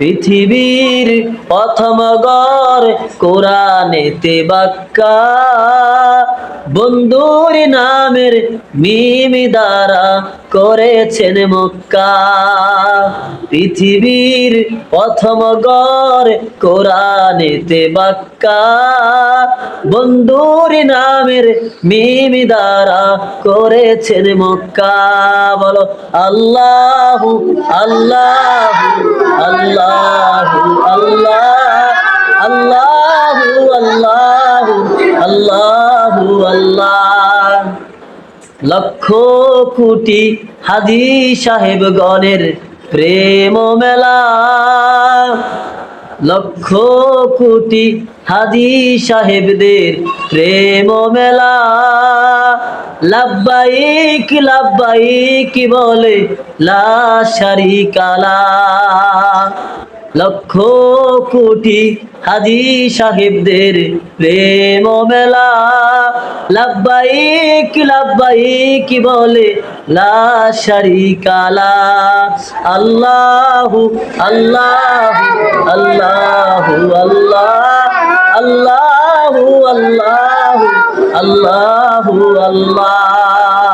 পৃথিবীর প্রথম গড় কোরআনেতে বাক্কা। বন্ধুর নামের মিমি দ্বারা করেছেন মক্কা। পৃথিবীর প্রথম গড় কোরআনেতে বাক্কা। বন্ধুর নামের মিমি দ্বারা করেছেন মক্কা। বলো, আল্লাহু আল্লাহু আল্লাহু আল্লাহু। লক্ষ কোটি হাজি সাহেব গণের প্রেম মেলা। লক্ষ কোটি হাজি সাহেবদের প্রেম মেলা। লাব্বাইক লাব্বাইক বলে লা শারিকালা লক্ষ কোটি হাজি সাহেবদের প্রেম মেলা। লাব্বাইক লাব্বাইক বলে লা শারিকালা আল্লাহু আল্লাহু আল্লাহু, আল্লাহ, আল্লাহু আল্লাহু আল্লাহু, আল্লাহ।